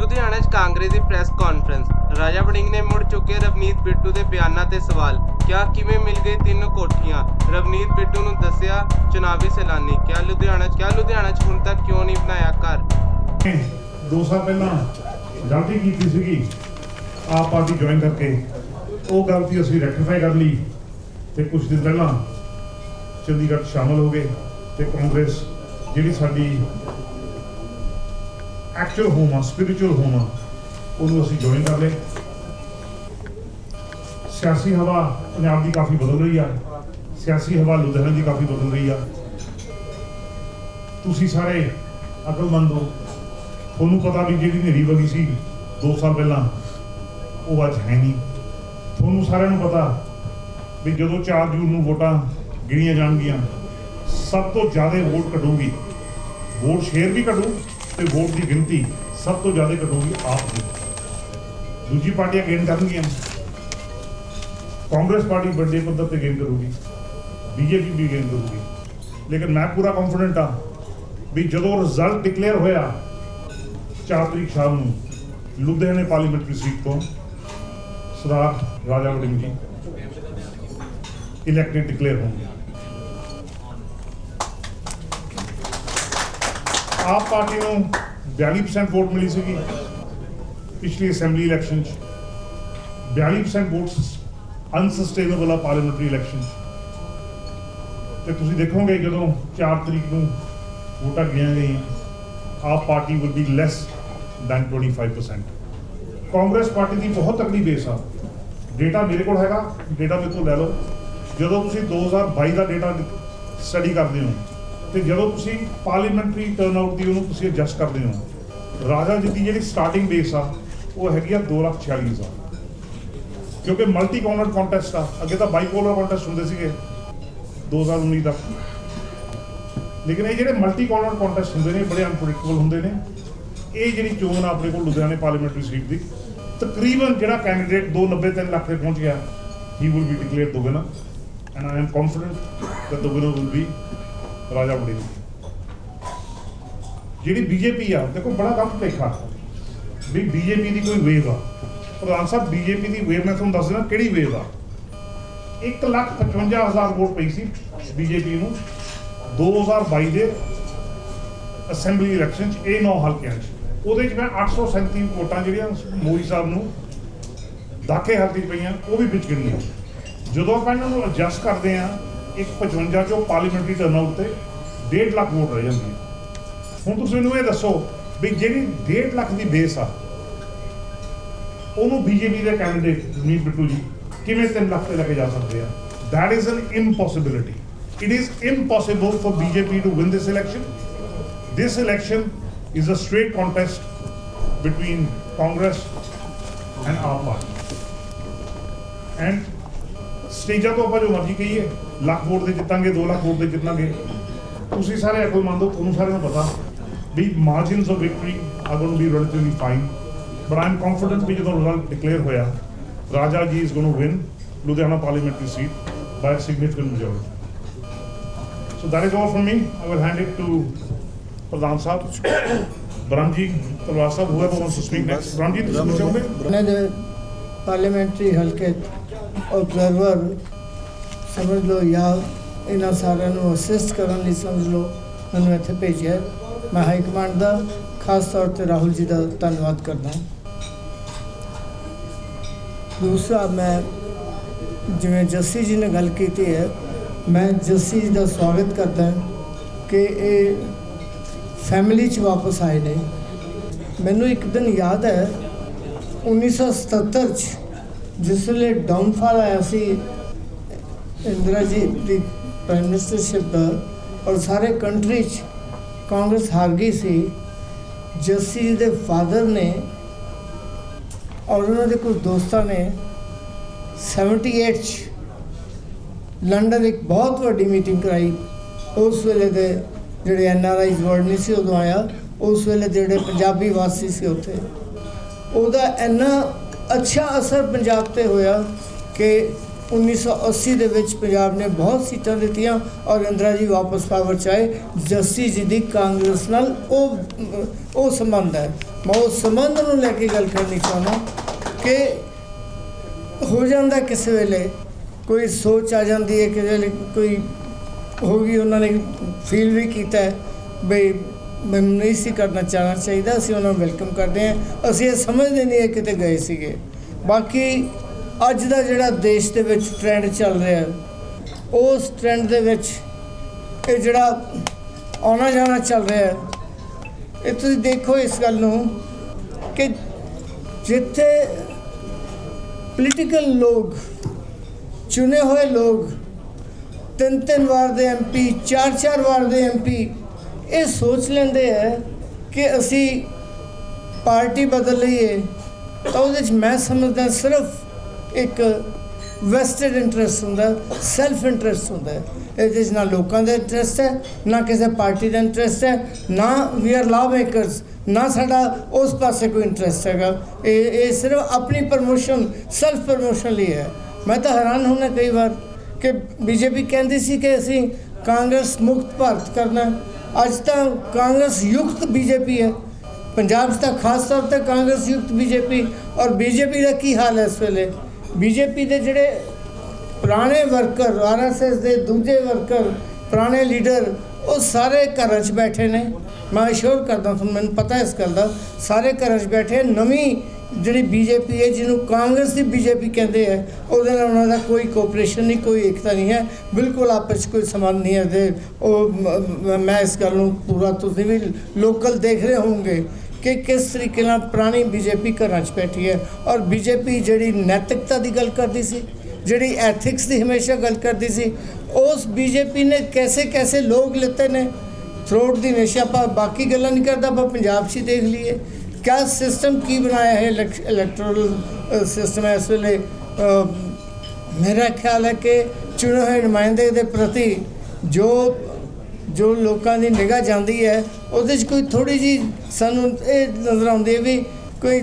ਲੁਧਿਆਣਾ 'ਚ ਕਾਂਗਰਸ ਦੀ press conference. Raja Warring ਨੇ ਮੁੜ ਚੁੱਕੇ ਰਵਨੀਤ ਬਿੱਟੂ ਦੇ ਬਿਆਨਾਂ ਤੇ ਸਵਾਲ। ਕਿਹਾ ਕਿਵੇਂ ਮਿਲ ਗਈ ਤਿੰਨ ਕੋਠੀਆਂ? ਰਵਨੀਤ ਬਿੱਟੂ ਨੂੰ ਦੱਸਿਆ, ਚੁਣਾਵੀ ਸੈਲਾਨੀ। ਕਿਹਾ ਲੁਧਿਆਣਾ 'ਚ ਕਿਹਾ ਲੁਧਿਆਣਾ 'ਚ ਹੁਣ ਤੱਕ ਕਿਉਂ ਨਹੀਂ ਬਣਾਇਆ ਘਰ? ਦੋ ਸਾਲ ਪਹਿਲਾਂ ਗਲਤੀ ਕੀਤੀ ਸੀਗੀ, ਆਪ ਪਾਰਟੀ ਜੁਆਇਨ ਕਰਕੇ। ਉਹ ਗਲਤੀ ਅਸੀਂ ਰੈਕਟੀਫਾਈ ਕਰ ਲਈ ਤੇ ਕੁਝ ਦਿਨ ਪਹਿਲਾਂ ਚੰਡੀਗੜ੍ਹ ਸ਼ਾਮਲ ਹੋ ਗਏ ਤੇ ਕਾਂਗਰਸ, ਜਿਹੜੀ ਸਾਡੀ ਐਕਚੁਅਲ ਹੋਮ ਆ ਸਪਿਰਚੁਅਲ ਹੋਮ ਆ, ਉਹਨੂੰ ਅਸੀਂ ਜੁਆਇਨ ਕਰ ਲਏ। ਸਿਆਸੀ ਹਵਾ ਪੰਜਾਬ ਦੀ ਕਾਫੀ ਬਦਲ ਰਹੀ ਆ। ਸਿਆਸੀ ਹਵਾ ਲੁਧਿਆਣਾ ਦੀ ਕਾਫੀ ਬਦਲ ਰਹੀ ਆ। ਤੁਸੀਂ ਸਾਰੇ ਅਕਲਮੰਦ ਹੋ। ਤੁਹਾਨੂੰ ਪਤਾ ਵੀ ਜਿਹੜੀ ਹਨੇਰੀ ਵਗੀ ਸੀ 2 ਸਾਲ ਪਹਿਲਾਂ, ਉਹ ਅੱਜ ਹੈ ਨਹੀਂ। ਤੁਹਾਨੂੰ ਸਾਰਿਆਂ ਨੂੰ ਪਤਾ ਵੀ ਜਦੋਂ 4 ਜੂਨ ਨੂੰ ਵੋਟਾਂ ਗਿਣੀਆਂ ਜਾਣਗੀਆਂ, ਸਭ ਤੋਂ ਜ਼ਿਆਦਾ ਵੋਟ ਕਟੂਗੀ ਵੋਟ ਸ਼ੇਅਰ ਵੀ ਕਟੂ ਤੇ ਵੋਟ ਦੀ ਗਿਣਤੀ ਸਭ ਤੋਂ ਜ਼ਿਆਦਾ ਘਟੂਗੀ ਆਪ ਦੀ। ਦੂਜੀ ਪਾਰਟੀਆਂ ਗੇਨ ਕਰਨਗੀਆਂ। ਕਾਂਗਰਸ ਪਾਰਟੀ ਵੱਡੇ ਪੱਧਰ ਤੇ ਗੇਨ ਕਰੂਗੀ। ਬੀਜੇਪੀ ਵੀ ਗੇਨ ਕਰੂਗੀ। ਲੇਕਿਨ ਮੈਂ ਪੂਰਾ ਕੰਫੀਡੈਂਟ ਆ ਵੀ ਜਦੋਂ ਰਿਜ਼ਲਟ ਡਿਕਲੇਅਰ ਹੋਇਆ 4 ਤਰੀਕ ਸ਼ਾਮ ਨੂੰ, ਲੁਧਿਆਣੇ ਪਾਰਲੀਮੈਂਟਰੀ ਸੀਟ ਤੋਂ ਸਰਦਾਰ ਰਾਜਾ ਵੜਿੰਗ ਜੀ ਇਲੈਕਟਡ ਡਿਕਲੇਅਰ ਹੋਣਗੇ। ਆਪ ਪਾਰਟੀ ਨੂੰ 42% ਵੋਟ ਮਿਲੀ ਸੀਗੀ ਪਿਛਲੀ ਅਸੈਂਬਲੀ ਇਲੈਕਸ਼ਨ 'ਚ। 42% ਵੋਟਸ ਅਨਸਸਟੇਨੇਬਲ ਆ ਪਾਰਲੀਮੈਂਟਰੀ ਇਲੈਕਸ਼ਨ 'ਚ। ਤੇ ਤੁਸੀਂ ਦੇਖੋਗੇ ਜਦੋਂ 4 ਤਰੀਕ ਨੂੰ ਵੋਟਾਂ ਗਿਣੀਆਂ ਗਈਆਂ, AAP party will be less than 25% Congress party ਦੀ ਬਹੁਤ ਤਕੜੀ ਬੇਸ ਆ। ਡੇਟਾ ਮੇਰੇ ਕੋਲ ਹੈਗਾ ਡੇਟਾ ਮੇਰੇ ਕੋਲ ਲੈ ਲਓ। ਜਦੋਂ ਤੁਸੀਂ 2022 ਦਾ ਡੇਟਾ ਸਟੱਡੀ ਕਰਦੇ ਹੋ ਤੇ ਜਦੋਂ ਤੁਸੀਂ ਪਾਰਲੀਮੈਂਟਰੀ ਟਰਨਆਊਟ ਦੀ ਉਹਨੂੰ ਤੁਸੀਂ ਐਡਜਸਟ ਕਰਦੇ ਹੋ ਰਾਜਾ ਜੀ ਦੀ ਜਿਹੜੀ ਸਟਾਰਟਿੰਗ ਬੇਸ ਆ ਉਹ ਹੈਗੀ ਆ 2,46,000 ਕਿਉਂਕਿ ਮਲਟੀ ਕਾਉਂਟਰ ਕੰਟੈਸਟ ਆ ਅੱਗੇ ਤਾਂ ਬਾਈਪੋਲਰ ਕੰਟੈਸਟ ਹੁੰਦੇ ਸੀਗੇ 2019 ਤੱਕ। ਲੇਕਿਨ ਇਹ ਜਿਹੜੇ ਮਲਟੀ ਕਾਉਂਟਰ ਕੰਟੈਸਟ ਹੁੰਦੇ ਨੇ ਬੜੇ ਅਨਪ੍ਰੈਡਿਕਟੇਬਲ ਹੁੰਦੇ ਨੇ। ਇਹ ਜਿਹੜੀ ਚੋਣ ਆ ਆਪਣੇ ਕੋਲ ਲੁਧਿਆਣੇ ਪਾਰਲੀਮੈਂਟਰੀ ਸੀਟ ਦੀ ਤਕਰੀਬਨ ਜਿਹੜਾ ਕੈਂਡੀਡੇਟ 293 ਲੱਖ ਤੇ ਪਹੁੰਚ ਗਿਆ ਹੀ will be declared the end I am confident that the winner will be Raja Warring ਜਿਹੜੀ ਬੀਜੇਪੀ ਆ, ਦੇਖੋ ਬੜਾ ਗਲਤ ਭੇਖਾ ਵੀ ਬੀਜੇਪੀ ਦੀ ਕੋਈ ਵੇਵ ਆ। ਪ੍ਰਧਾਨ ਸਾਹਿਬ, ਬੀਜੇਪੀ ਦੀ ਵੇਵ ਮੈਂ ਤੁਹਾਨੂੰ ਦੱਸ ਦਿੰਦਾ ਕਿਹੜੀ ਵੇਵ ਆ। 155000 ਵੋਟ ਪਈ ਸੀ ਬੀਜੇਪੀ ਨੂੰ 2022 ਦੇ ਅਸੈਂਬਲੀ ਇਲੈਕਸ਼ਨ ਚ, ਇਹ ਨੌ ਹਲਕਿਆਂ ਚ। ਉਹਦੇ ਚ ਮੈਂ 837 ਵੋਟਾਂ ਜਿਹੜੀਆਂ ਮੋਦੀ ਸਾਹਿਬ ਨੂੰ ਦਾਖੇ ਹਲਕੇ ਪਈਆਂ, ਉਹ ਵੀ ਵਿੱਚ ਗਿਣੀਆਂ। ਜਦੋਂ ਆਪਾਂ ਇਹਨਾਂ ਨੂੰ ਐਡਜਸਟ ਕਰਦੇ ਆ ਇੱਕ 55 ਚੋਂ ਪਾਰਲੀਮੈਂਟਰੀ ਟਰਨਆਊਟ ਤੇ 1.5 ਲੱਖ ਵੋਟ ਰਹਿ ਜਾਂਦੀ ਹੈ ਹੁਣ ਤੁਸੀਂ ਮੈਨੂੰ ਇਹ ਦੱਸੋ ਵੀ ਜਿਹੜੀ 1.5 ਲੱਖ ਦੀ ਬੇਸ ਆ ਉਹਨੂੰ ਬੀਜੇਪੀ ਦੇ ਕੈਂਡੀਡੇਟ ਰਣਜੀਤ ਬਿੱਟੂ ਜੀ ਕਿਵੇਂ 3 ਲੱਖ ਤੇ ਲੈ ਕੇ ਜਾ ਸਕਦੇ ਆ that is an impossibility it is impossible for bjp to win this election this election is a straight contest between congress and our party and ਸਟੇਜਾਂ ਤੋਂ ਆਪਾਂ ਜੋ ਮਰਜ਼ੀ ਕਹੀਏ ਲੱਖ ਵੋਟ ਦੇ ਜਿੱਤਾਂਗੇ 2 ਲੱਖ ਵੋਟ ਦੇ ਜਿੱਤਾਂਗੇ ਤੁਸੀਂ ਸਾਰੇ ਅਕਲ ਮੰਨ ਲਓ ਤੁਹਾਨੂੰ ਸਾਰਿਆਂ ਨੂੰ ਪਤਾ ਵੀ margins of victory are going to be relatively fine but I am confident ਵੀ ਜਦੋਂ ਰਿਜ਼ਲਟ ਡਿਕਲੇਅਰ ਹੋਇਆ Raja ji is going to win Ludhiana parliamentary seat by significant majority So that is all from me. I will hand it to Pradhan Sahib, Bramji, Talwar Sahib, whoever wants to speak next. Bramji, ਤੁਸੀਂ ਕੁਝ ਚਾਹੋਗੇ? ਉਹਨਾਂ ਦੇ parliamentary ਹਲਕੇ observer ਸਮਝ ਲਓ ਜਾਂ ਇਹਨਾਂ ਸਾਰਿਆਂ ਨੂੰ ਅਸਿਸਟ ਕਰਨ ਲਈ ਸਮਝ ਲਓ, ਮੈਨੂੰ ਇੱਥੇ ਭੇਜਿਆ ਮੈਂ ਹਾਈ ਕਮਾਂਡ ਦਾ ਖਾਸ ਤੌਰ ਤੇ ਰਾਹੁਲ ਜੀ ਦਾ ਧੰਨਵਾਦ ਕਰਦਾ ਦੂਸਰਾ, ਮੈਂ ਜਿਵੇਂ ਜੱਸੀ ਜੀ ਨੇ ਗੱਲ ਕੀਤੀ ਹੈ, ਮੈਂ ਜੱਸੀ ਜੀ ਦਾ ਸਵਾਗਤ ਕਰਦਾ ਕਿ ਇਹ ਫੈਮਿਲੀ 'ਚ ਵਾਪਸ ਆਏ ਨੇ। ਮੈਨੂੰ ਇੱਕ ਦਿਨ ਯਾਦ ਹੈ 1977 ਚ ਜਿਸ ਵੇਲੇ ਡਾਊਨਫਾਲ ਆਇਆ ਸੀ, ਇੰਦਰਾ ਜੀ ਦੀ ਪ੍ਰਾਈਮ ਮਿਨਿਸਟਰਸ਼ਿਪ ਦਾ ਔਰ ਸਾਰੇ ਕੰਟਰੀ ਚ ਕਾਂਗਰਸ ਹਾਰ ਗਈ ਸੀ, ਜੱਸੀ ਜੀ ਦੇ ਫਾਦਰ ਨੇ ਔਰ ਉਹਨਾਂ ਦੇ ਕੁਝ ਦੋਸਤਾਂ ਨੇ 78 ਚ ਲੰਡਨ ਇੱਕ ਬਹੁਤ ਵੱਡੀ ਮੀਟਿੰਗ ਕਰਾਈ। ਉਸ ਵੇਲੇ ਦੇ ਜਿਹੜੇ ਐਨ ਆਰ ਆਈ ਵਰਲਡ ਨਹੀਂ ਸੀ ਉਦੋਂ ਆਇਆ, ਉਸ ਵੇਲੇ ਜਿਹੜੇ ਪੰਜਾਬੀ ਵਾਸੀ ਸੀ ਉੱਥੇ। ਉਹਦਾ ਇੰਨਾ ਅੱਛਾ ਅਸਰ ਪੰਜਾਬ ਤੇ ਹੋਇਆ ਕਿ 1980 ਦੇ ਵਿੱਚ ਪੰਜਾਬ ਨੇ ਬਹੁਤ ਸੀਟਾਂ ਦਿੱਤੀਆਂ ਔਰ ਇੰਦਰਾ ਜੀ ਵਾਪਸ ਪਾਵਰ ਚ ਆਏ। ਜੱਸੀ ਜੀ ਦੀ ਕਾਂਗਰਸ ਨਾਲ ਉਹ ਉਹ ਸੰਬੰਧ ਹੈ। ਮੈਂ ਉਸ ਸੰਬੰਧ ਨੂੰ ਲੈ ਕੇ ਗੱਲ ਕਰਨੀ ਚਾਹੁੰਦਾ ਕਿ ਹੋ ਜਾਂਦਾ ਕਿਸੇ ਵੇਲੇ? ਕੋਈ ਸੋਚ ਆ ਜਾਂਦੀ ਹੈ ਕਿ ਵੇਲੇ ਕੋਈ ਹੋ ਗਈ, ਉਹਨਾਂ ਨੇ ਫੀਲ ਵੀ ਕੀਤਾ ਹੈ, ਬਈ ਮੈਨੂੰ ਨਹੀਂ ਸੀ ਕਰਨਾ ਚਾਹਣਾ ਚਾਹੀਦਾ, ਅਸੀਂ ਉਹਨਾਂ ਨੂੰ ਵੈਲਕਮ ਕਰਦੇ ਹਾਂ। ਅਸੀਂ ਇਹ ਸਮਝਦੇ ਨਹੀਂ ਹੈ ਕਿਤੇ ਗਏ ਸੀਗੇ। ਬਾਕੀ ਅੱਜ ਦਾ ਜਿਹੜਾ ਦੇਸ਼ ਦੇ ਵਿੱਚ ਟ੍ਰੈਂਡ ਚੱਲ ਰਿਹਾ, ਉਸ ਟ੍ਰੈਂਡ ਦੇ ਵਿੱਚ ਇਹ ਜਿਹੜਾ ਆਉਣਾ ਜਾਣਾ ਚੱਲ ਰਿਹਾ, ਇਹ ਤੁਸੀਂ ਦੇਖੋ ਇਸ ਗੱਲ ਨੂੰ ਕਿ ਜਿੱਥੇ ਪੋਲੀਟੀਕਲ ਲੋਕ, ਚੁਣੇ ਹੋਏ ਲੋਕ ਤਿੰਨ ਤਿੰਨ ਵਾਰ ਦੇ ਐਮਪੀ ਚਾਰ ਚਾਰ ਵਾਰ ਦੇ ਐਮਪੀ ਇਹ ਸੋਚ ਲੈਂਦੇ ਹੈ ਕਿ ਅਸੀਂ ਪਾਰਟੀ ਬਦਲ ਲਈਏ ਤਾਂ ਉਹਦੇ ਵਿੱਚ ਮੈਂ ਸਮਝਦਾ ਸਿਰਫ ਇੱਕ ਵੈਸਟਡ ਇੰਟਰਸਟ ਹੁੰਦਾ ਸੈਲਫ ਇੰਟਰਸਟ ਹੁੰਦਾ। ਇਹਦੇ 'ਚ ਨਾ ਲੋਕਾਂ ਦਾ ਇੰਟਰਸਟ ਹੈ, ਨਾ ਕਿਸੇ ਪਾਰਟੀ ਦਾ ਇੰਟਰਸਟ ਹੈ, ਨਾ ਵੀ ਆਰ ਲਾਅ ਮੇਕਰਸ ਨਾ ਸਾਡਾ ਉਸ ਪਾਸੇ ਕੋਈ ਇੰਟਰਸਟ ਹੈਗਾ। ਇਹ ਇਹ ਸਿਰਫ ਆਪਣੀ ਪ੍ਰਮੋਸ਼ਨ ਸੈਲਫ ਪ੍ਰਮੋਸ਼ਨ ਲਈ ਹੈ। ਮੈਂ ਤਾਂ ਹੈਰਾਨ ਹੁੰਦਾ ਕਈ ਵਾਰ ਕਿ ਬੀਜੇਪੀ ਕਹਿੰਦੀ ਸੀ ਕਿ ਅਸੀਂ ਕਾਂਗਰਸ ਮੁਕਤ ਭਾਰਤ ਕਰਨਾ ਅੱਜ ਤਾਂ ਕਾਂਗਰਸ ਯੁਕਤ ਬੀਜੇਪੀ ਹੈ। ਪੰਜਾਬ 'ਚ ਤਾਂ ਖਾਸ ਤੌਰ ਤੇ ਕਾਂਗਰਸ ਯੁਕਤ ਬੀਜੇਪੀ ਔਰ ਬੀਜੇਪੀ ਦਾ ਕੀ ਹਾਲ ਹੈ ਇਸ ਵੇਲੇ? ਬੀਜੇਪੀ ਦੇ ਜਿਹੜੇ ਪੁਰਾਣੇ ਵਰਕਰ ਆਰਐਸਐਸ ਦੇ ਦੂਜੇ ਵਰਕਰ, ਪੁਰਾਣੇ ਲੀਡਰ, ਉਹ ਸਾਰੇ ਘਰਾਂ 'ਚ ਬੈਠੇ ਨੇ। ਮੈਂ ਅਸ਼ੋਰ ਕਰਦਾ ਤੁਹਾਨੂੰ, ਮੈਨੂੰ ਪਤਾ ਇਸ ਗੱਲ ਦਾ। ਸਾਰੇ ਘਰਾਂ 'ਚ ਬੈਠੇ, ਨਵੀਂ ਜਿਹੜੀ ਬੀਜੇਪੀ ਹੈ, ਜਿਹਨੂੰ ਕਾਂਗਰਸ ਦੀ ਬੀਜੇਪੀ ਕਹਿੰਦੇ ਆ, ਉਹਦੇ ਨਾਲ ਉਹਨਾਂ ਦਾ ਕੋਈ ਕੋਆਪਰੇਸ਼ਨ ਨਹੀਂ, ਕੋਈ ਏਕਤਾ ਨਹੀਂ ਹੈ। ਬਿਲਕੁਲ ਆਪਸ 'ਚ ਕੋਈ ਸੰਬੰਧ ਨਹੀਂ ਹੈ ਤੇ ਉਹ ਮੈਂ ਇਸ ਗੱਲ ਨੂੰ ਪੂਰਾ ਤੁਸੀਂ ਵੀ ਲੋਕਲ ਦੇਖ ਰਹੇ ਹੋਵੋਗੇ ਕਿ ਕਿਸ ਤਰੀਕੇ ਨਾਲ ਪੁਰਾਣੀ ਬੀਜੇਪੀ ਘਰਾਂ 'ਚ ਬੈਠੀ ਹੈ। ਔਰ ਬੀਜੇਪੀ ਜਿਹੜੀ ਨੈਤਿਕਤਾ ਦੀ ਗੱਲ ਕਰਦੀ ਸੀ, ਜਿਹੜੀ ਐਥਿਕਸ ਦੀ ਹਮੇਸ਼ਾ ਗੱਲ ਕਰਦੀ ਸੀ, ਉਸ ਬੀਜੇਪੀ ਨੇ ਕੈਸੇ ਕੈਸੇ ਲੋਕ ਲਿੱਤੇ ਨੇ। ਥਰੋਟ ਦੀ ਨਸ਼ਾ ਆਪਾਂ ਬਾਕੀ ਗੱਲਾਂ ਨਹੀਂ ਕਰਦਾ ਆਪਾਂ ਪੰਜਾਬ 'ਚ ਹੀ ਦੇਖ ਲਈਏ। ਕਿਆ ਸਿਸਟਮ ਕੀ ਬਣਾਇਆ ਹੈ ਇਲੈਕਟਰਲ ਸਿਸਟਮ ਇਸ ਵੇਲੇ? ਮੇਰਾ ਖਿਆਲ ਹੈ ਕਿ ਚੁਣੇ ਹੋਏ ਨੁਮਾਇੰਦੇ ਦੇ ਪ੍ਰਤੀ ਜੋ ਜੋ ਲੋਕਾਂ ਦੀ ਨਿਗਾਹ ਜਾਂਦੀ ਹੈ, ਉਹਦੇ 'ਚ ਕੋਈ ਥੋੜੀ ਜੀ ਸਾਨੂੰ ਇਹ ਨਜ਼ਰ ਆਉਂਦੀ ਹੈ ਵੀ ਕੋਈ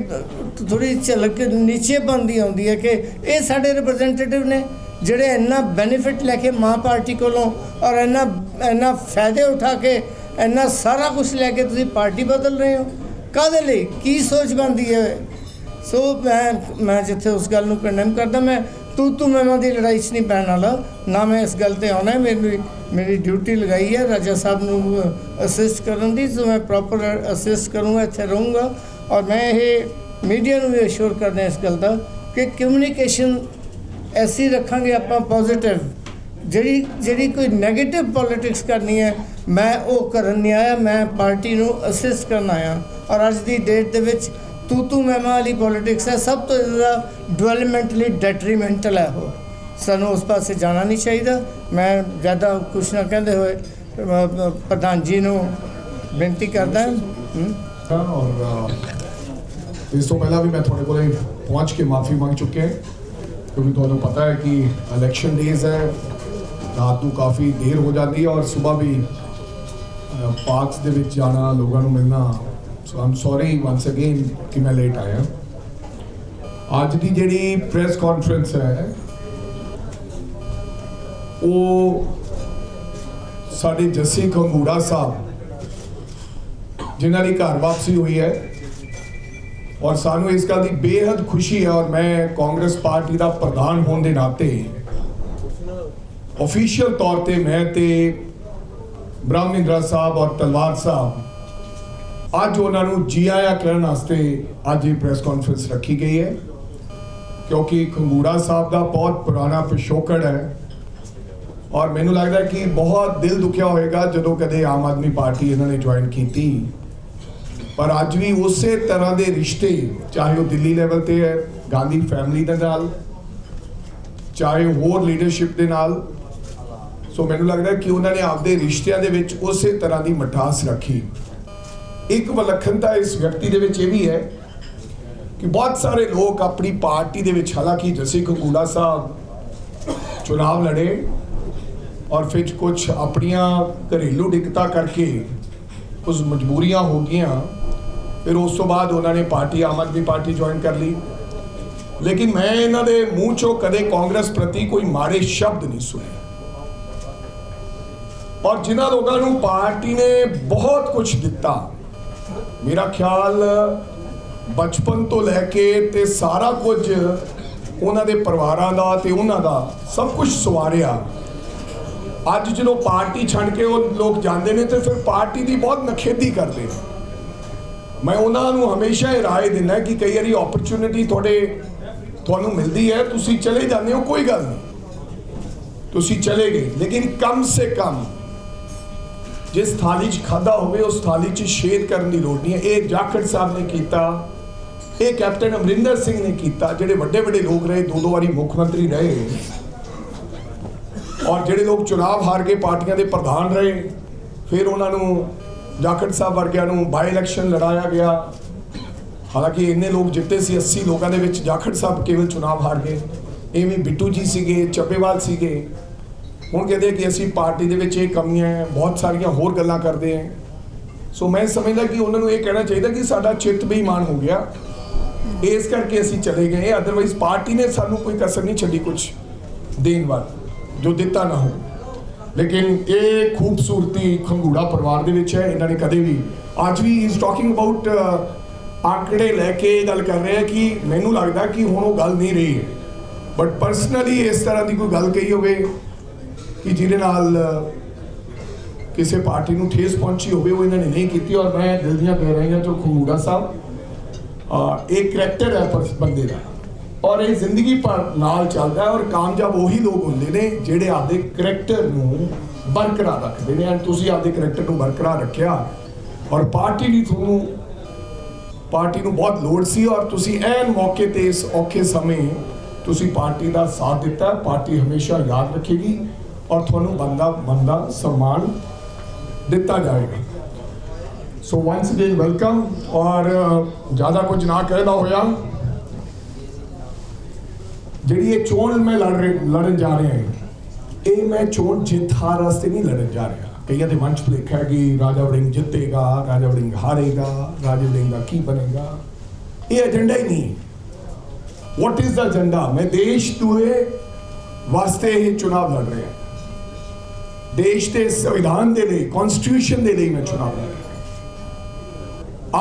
ਥੋੜੀ ਝਲਕ ਨੀਚੇ ਬੰਦੀ ਆਉਂਦੀ ਹੈ ਕਿ ਇਹ ਸਾਡੇ ਰਿਪਰੈਜ਼ੈਂਟੇਟਿਵ ਨੇ ਜਿਹੜੇ ਇੰਨਾ ਬੈਨੀਫਿਟ ਲੈ ਕੇ ਮਾਂ ਪਾਰਟੀ ਕੋਲੋਂ ਔਰ ਇੰਨਾ ਇੰਨਾ ਫਾਇਦੇ ਉਠਾ ਕੇ ਇੰਨਾ ਸਾਰਾ ਕੁਝ ਲੈ ਕੇ ਤੁਸੀਂ ਪਾਰਟੀ ਬਦਲ ਰਹੇ ਹੋ। ਕਾਹਦੇ ਲਈ? ਕੀ ਸੋਚ ਬਣਦੀ ਹੈ? ਸੋ ਮੈਂ ਮੈਂ ਜਿੱਥੇ ਉਸ ਗੱਲ ਨੂੰ ਕੰਡੈਮ ਕਰਦਾ, ਮੈਂ ਤੂੰ ਤੂੰ ਮੈਂ ਦੀ ਲੜਾਈ 'ਚ ਨਹੀਂ ਪੈਣ ਵਾਲਾ। ਨਾ ਮੈਂ ਇਸ ਗੱਲ ਤੇ ਆਉਣਾ ਮੇਰੀ ਮੇਰੀ ਡਿਊਟੀ ਲਗਾਈ ਹੈ, ਰਾਜਾ ਸਾਹਿਬ ਨੂੰ ਅਸਿਸਟ ਕਰਨ ਦੀ। ਸੋ ਮੈਂ ਪ੍ਰੋਪਰ ਅਸਿਸਟ ਕਰੂੰਗਾ, ਇੱਥੇ ਰਹੂੰਗਾ। ਔਰ ਮੈਂ ਇਹ ਮੀਡੀਆ ਨੂੰ ਵੀ ਅਸ਼ੋਰ ਕਰਦਾ ਇਸ ਗੱਲ ਦਾ ਕਿ ਕਮਿਊਨੀਕੇਸ਼ਨ ਐਸੀ ਰੱਖਾਂਗੇ ਆਪਾਂ ਪੋਜ਼ਿਟਿਵ ਜਿਹੜੀ ਜਿਹੜੀ ਕੋਈ 네ਗੇਟਿਵ ਪੋਲਿਟਿਕਸ ਕਰਨੀ ਹੈ, ਮੈਂ ਉਹ ਕਰਨ ਨਹੀਂ ਆਇਆ, ਮੈਂ ਪਾਰਟੀ ਨੂੰ ਅਸਿਸਟ ਕਰਨ ਆਇਆ। ਔਰ ਅੱਜ ਦੀ ਡੇਟ ਦੇ ਵਿੱਚ ਤੂੰ ਤੂੰ ਮੈਂ ਮੈਂ ਵਾਲੀ ਪੋਲਿਟਿਕਸ ਹੈ, ਸਭ ਤੋਂ ਜ਼ਿਆਦਾ ਡਿਵੈਲਪਮੈਂਟਲੀ ਡੈਟਰੀਮੈਂਟਲ ਹੈ ਉਹ। ਸਾਨੂੰ ਉਸ ਪਾਸੇ ਜਾਣਾ ਨਹੀਂ ਚਾਹੀਦਾ। ਮੈਂ ਜ਼ਿਆਦਾ ਕੁਛ ਨਾ ਕਹਿੰਦੇ ਹੋਏ ਪ੍ਰਧਾਨ ਜੀ ਨੂੰ ਬੇਨਤੀ ਕਰਦਾ ਹੂੰ। ਔਰ ਇਸ ਤੋਂ ਪਹਿਲਾਂ ਵੀ ਮੈਂ ਤੁਹਾਡੇ ਕੋਲੇ ਪਹੁੰਚ ਕੇ ਮਾਫੀ ਮੰਗ ਚੁੱਕਿਆ ਕਿਉਂਕਿ ਤੁਹਾਨੂੰ ਪਤਾ ਹੈ ਕਿ ਇਲੈਕਸ਼ਨ ਡੇਜ਼ ਹੈ ਰਾਤ ਨੂੰ ਕਾਫੀ ਦੇਰ ਹੋ ਜਾਂਦੀ ਹੈ ਔਰ ਸਵੇਰ ਵੀ ਪਾਰਕਸ ਦੇ ਵਿੱਚ ਜਾਣਾ, ਲੋਕਾਂ ਨੂੰ ਮਿਲਣਾ। ਸੋ ਆਮ ਸੌਰੀ ਵਾਂਸ ਅਗੇਨ ਕਿ ਮੈਂ ਲੇਟ ਆਇਆ। ਅੱਜ ਦੀ ਜਿਹੜੀ ਪ੍ਰੈਸ ਕਾਨਫਰੰਸ ਹੈ, ਉਹ ਸਾਡੇ ਜੱਸੀ ਕੰਗੂੜਾ ਸਾਹਿਬ, ਜਿਨ੍ਹਾਂ ਦੀ ਘਰ ਵਾਪਸੀ ਹੋਈ ਹੈ, ਔਰ ਸਾਨੂੰ ਇਸ ਗੱਲ ਦੀ ਬੇਹੱਦ ਖੁਸ਼ੀ ਹੈ ਔਰ ਮੈਂ ਕਾਂਗਰਸ ਪਾਰਟੀ ਦਾ ਪ੍ਰਧਾਨ ਹੋਣ ਦੇ ਨਾਤੇ ਅਫੀਸ਼ੀਅਲ ਤੌਰ ਤੇ ਮੈਂ ਤੇ ਬ੍ਰਹਮਿੰਦਰਾ ਸਾਹਿਬ ਔਰ ਤਲਵਾਰ ਸਾਹਿਬ ਅੱਜ ਉਹਨਾਂ ਨੂੰ ਜੀ ਆਇਆਂ ਕਰਨ ਵਾਸਤੇ ਅੱਜ ਇਹ ਪ੍ਰੈਸ ਕਾਨਫਰੰਸ ਰੱਖੀ ਗਈ ਹੈ। ਕਿਉਂਕਿ ਖੰਗੂੜਾ ਸਾਹਿਬ ਦਾ ਬਹੁਤ ਪੁਰਾਣਾ ਪਿਛੋਕੜ ਹੈ ਔਰ ਮੈਨੂੰ ਲੱਗਦਾ ਕਿ ਬਹੁਤ ਦਿਲ ਦੁਖਿਆ ਹੋਏਗਾ ਜਦੋਂ ਕਦੇ ਆਮ ਆਦਮੀ ਪਾਰਟੀ ਇਹਨਾਂ ਨੇ ਜੁਆਇਨ ਕੀਤੀ। ਪਰ ਅੱਜ ਵੀ ਉਸੇ ਤਰ੍ਹਾਂ ਦੇ ਰਿਸ਼ਤੇ, ਚਾਹੇ ਉਹ ਦਿੱਲੀ ਲੈਵਲ ਤੇ ਹੈ, ਗਾਂਧੀ ਫੈਮਿਲੀ ਦੇ ਨਾਲ, ਚਾਹੇ ਹੋਰ ਲੀਡਰਸ਼ਿਪ ਦੇ ਨਾਲ ਸੋ ਮੈਨੂੰ ਲੱਗਦਾ ਕਿ ਉਹਨਾਂ ਨੇ ਆਪਦੇ ਰਿਸ਼ਤਿਆਂ ਦੇ ਵਿੱਚ ਉਸੇ ਤਰ੍ਹਾਂ ਦੀ ਮਠਾਸ ਰੱਖੀ। ਇੱਕ ਵਿਲੱਖਣਤਾ ਇਸ ਵਿਅਕਤੀ ਦੇ ਵਿੱਚ ਇਹ ਵੀ ਹੈ ਕਿ ਬਹੁਤ ਸਾਰੇ ਲੋਕ ਆਪਣੀ ਪਾਰਟੀ ਦੇ ਵਿੱਚ, ਹਾਲਾਂਕਿ ਜਸੇ ਕਕੂੜਾ ਸਾਹਿਬ ਚੁਣਾਵ ਲੜੇ ਔਰ ਫਿਰ ਕੁਝ ਆਪਣੀਆਂ ਘਰੇਲੂ ਦਿੱਕਤਾਂ ਕਰਕੇ ਕੁਝ ਮਜਬੂਰੀਆਂ ਹੋ ਗਈਆਂ, ਫਿਰ ਉਸ ਤੋਂ ਬਾਅਦ ਉਹਨਾਂ ਨੇ party, Aam Aadmi party join ਕਰ ਲਈ। ਲੇਕਿਨ ਮੈਂ ਇਹਨਾਂ ਦੇ ਮੂੰਹ ਚੋਂ ਕਦੇ ਕਾਂਗਰਸ ਪ੍ਰਤੀ ਕੋਈ ਮਾੜੇ ਸ਼ਬਦ ਨਹੀਂ ਸੁਣੇ ਔਰ ਜਿਨ੍ਹਾਂ ਲੋਕਾਂ ਨੂੰ ਪਾਰਟੀ ਨੇ ਬਹੁਤ ਕੁਝ ਦਿੱਤਾ। ਮੇਰਾ ਖਿਆਲ ਬਚਪਨ ਤੋਂ ਲੈ ਕੇ ਤੇ ਸਾਰਾ ਕੁਝ ਉਹਨਾਂ ਦੇ ਪਰਿਵਾਰਾਂ ਦਾ ਤੇ ਉਹਨਾਂ ਦਾ ਸਭ ਕੁਝ ਸਵਾਰਿਆ। ਅੱਜ ਜਦੋਂ ਪਾਰਟੀ ਛੱਡ ਕੇ ਉਹ ਲੋਕ ਜਾਂਦੇ ਨੇ ਤੇ ਫਿਰ ਪਾਰਟੀ ਦੀ ਬਹੁਤ ਨਖੇਦੀ ਕਰਦੇ ਨੇ। ਮੈਂ ਉਹਨਾਂ ਨੂੰ ਹਮੇਸ਼ਾ ਇਹ ਰਾਏ ਦਿੰਦਾ ਕਿ ਕਈ ਵਾਰੀ ਓਪਰਚੁਨਿਟੀ ਤੁਹਾਡੇ ਤੁਹਾਨੂੰ ਮਿਲਦੀ ਹੈ, ਤੁਸੀਂ ਚਲੇ ਜਾਂਦੇ ਹੋ, ਕੋਈ ਗੱਲ ਨਹੀਂ। ਤੁਸੀਂ ਚਲੇ ਗਏ, ਲੇਕਿਨ ਕਮ ਸੇ ਕਮ ਜਿਸ ਥਾਲੀ 'ਚ ਖਾਦਾ ਹੋਵੇ, ਉਸ ਥਾਲੀ 'ਚ ਸ਼ੇਅਰ ਕਰਨ ਦੀ ਲੋੜ ਨਹੀਂ ਹੈ। ਇਹ ਜਾਖੜ ਸਾਹਿਬ ਨੇ ਕੀਤਾ। ਇਹ ਕੈਪਟਨ ਅਮਰਿੰਦਰ ਸਿੰਘ ਨੇ ਕੀਤਾ, ਜਿਹੜੇ ਵੱਡੇ ਵੱਡੇ ਲੋਕ ਰਹੇ ਦੋ ਦੋ ਵਾਰੀ ਮੁੱਖ ਮੰਤਰੀ ਰਹੇ। ਔਰ ਜਿਹੜੇ ਲੋਕ ਚੁਣਾਵ ਹਾਰ ਕੇ ਪਾਰਟੀਆਂ ਦੇ ਪ੍ਰਧਾਨ ਰਹੇ, ਫਿਰ ਉਹਨਾਂ ਨੂੰ ਜਾਖੜ ਸਾਹਿਬ ਵਰਗਿਆਂ ਨੂੰ ਬਾਈ ਇਲੈਕਸ਼ਨ ਲੜਾਇਆ ਗਿਆ। ਹਾਲਾਂਕਿ ਇੰਨੇ ਲੋਕ ਜਿੱਤੇ ਸੀ 80 ਲੋਕਾਂ ਦੇ ਵਿੱਚ ਜਾਖੜ ਸਾਹਿਬ ਕੇਵਲ ਚੁਣਾਵ ਹਾਰ ਗਏ। ਐਵੇਂ ਬਿੱਟੂ ਜੀ ਸੀਗੇ, ਚੱਪੇਵਾਲ ਸੀਗੇ। ਹੁਣ ਕਹਿੰਦੇ ਕਿ ਅਸੀਂ ਪਾਰਟੀ ਦੇ ਵਿੱਚ ਇਹ ਕਮੀਆਂ ਹੈ, ਬਹੁਤ ਸਾਰੀਆਂ ਹੋਰ ਗੱਲਾਂ ਕਰਦੇ ਹੈ। ਸੋ ਮੈਂ ਸਮਝਦਾ ਕਿ ਉਹਨਾਂ ਨੂੰ ਇਹ ਕਹਿਣਾ ਚਾਹੀਦਾ ਕਿ ਸਾਡਾ ਚਿੱਤ ਬੇਈਮਾਨ ਹੋ ਗਿਆ। ਇਸ ਕਰਕੇ ਅਸੀਂ ਚਲੇ ਗਏ। ਅਦਰਵਾਈਜ਼ ਪਾਰਟੀ ਨੇ ਸਾਨੂੰ ਕੋਈ ਕਸਰ ਨਹੀਂ ਛੱਡੀ ਕੁਝ ਦੇਣ ਵਾਲੀ, ਜੋ ਦਿੱਤਾ ਨਾ ਹੋ ਲੇਕਿਨ ਇਹ ਖੂਬਸੂਰਤੀ ਖੰਗੂੜਾ ਪਰਿਵਾਰ ਦੇ ਵਿੱਚ ਹੈ। ਇਹਨਾਂ ਨੇ ਕਦੇ ਵੀ, ਅੱਜ ਵੀ ਇਸ ਟਾਕਿੰਗ ਅਬਾਊਟ ਆਂਕੜੇ ਲੈ ਕੇ ਇਹ ਗੱਲ ਕਰ ਰਹੇ ਆ ਕਿ ਮੈਨੂੰ ਲੱਗਦਾ ਕਿ ਹੁਣ ਉਹ ਗੱਲ ਨਹੀਂ ਰਹੀ ਹੈ। ਬਟ ਪਰਸਨਲੀ ਇਸ ਤਰ੍ਹਾਂ ਦੀ ਕੋਈ ਗੱਲ ਕਹੀ ਹੋਵੇ ਕਿ ਜਿਹਦੇ ਨਾਲ ਕਿਸੇ ਪਾਰਟੀ ਨੂੰ ਠੇਸ ਪਹੁੰਚੀ ਹੋਵੇ, ਉਹ ਇਹਨਾਂ ਨੇ ਨਹੀਂ ਕੀਤੀ। ਔਰ ਮੈਂ ਦਿਲ ਦੀਆਂ ਕਹਿ ਰਹੀ ਹਾਂ ਜੋ ਖੰਗੂੜਾ ਸਾਹਿਬ ਇਹ ਕਰੈਕਟਰ ਹੈ ਪਰ ਬੰਦੇ ਦਾ। ਔਰ ਇਹ ਜ਼ਿੰਦਗੀ ਭਰ ਨਾਲ ਚੱਲਦਾ ਔਰ ਕਾਮਯਾਬ ਉਹੀ ਲੋਕ ਹੁੰਦੇ ਨੇ ਜਿਹੜੇ ਆਪਦੇ ਕਰੈਕਟਰ ਨੂੰ ਬਰਕਰਾਰ ਰੱਖਦੇ ਨੇ। ਐਂਡ ਤੁਸੀਂ ਆਪਦੇ ਕਰੈਕਟਰ ਨੂੰ ਬਰਕਰਾਰ ਰੱਖਿਆ। ਔਰ ਪਾਰਟੀ ਲਈ ਤੁਹਾਨੂੰ, ਪਾਰਟੀ ਨੂੰ ਬਹੁਤ ਲੋੜ ਸੀ ਔਰ ਤੁਸੀਂ ਐਨ ਮੌਕੇ ਤੇ ਇਸ ਔਖੇ ਸਮੇਂ ਤੁਸੀਂ ਪਾਰਟੀ ਦਾ ਸਾਥ ਦਿੱਤਾ। ਪਾਰਟੀ ਹਮੇਸ਼ਾ ਯਾਦ ਰੱਖੇਗੀ। ਔਰ ਤੁਹਾਨੂੰ ਬੰਦਾ ਬੰਦਾ ਸਨਮਾਨ ਦਿੱਤਾ ਜਾਏਗਾ। ਸੋ ਵਾਂਸ ਅਗੇਨ ਵੈਲਕਮ ਔਰ ਜ਼ਿਆਦਾ ਕੁਝ ਨਾ ਕਹਿਦਾ ਹੋਇਆ। ਜਿਹੜੀ ਇਹ ਚੋਣ ਮੈਂ ਲੜ ਰਹੇ, ਲੜਨ ਜਾ ਰਿਹਾ ਹਾਂ, ਇਹ ਮੈਂ ਚੋਣ ਜਿੱਤ ਹਾਰ ਵਾਸਤੇ ਨਹੀਂ ਲੜਨ ਜਾ ਰਿਹਾ। ਕਈਆਂ ਦੇ ਮਨ ਚ ਭੁਲੇਖਾ ਕਿ ਰਾਜਾ ਵੜਿੰਗ ਜਿੱਤੇਗਾ, ਰਾਜਾ ਵੜਿੰਗ ਹਾਰੇਗਾ, ਰਾਜਾ ਵੜਿੰਗ ਦਾ ਕੀ ਬਣੇਗਾ। ਇਹ ਏਜੰਡਾ ਹੀ ਨਹੀਂ। ਵਾਟ ਇਜ਼ ਦਾ ਏਜੰਡਾ ਮੈਂ ਦੇਸ਼ ਦੂਏ ਵਾਸਤੇ ਇਹ ਚੁਣਾਵ ਲੜ ਰਿਹਾ। ਦੇਸ਼ ਦੇ ਸੰਵਿਧਾਨ ਦੇ ਲਈ ਕਨਸਟੀਟਿਊਸ਼ਨ ਦੇ ਲਈ ਮੈਂ ਚੁਣਾਵ ਲੜ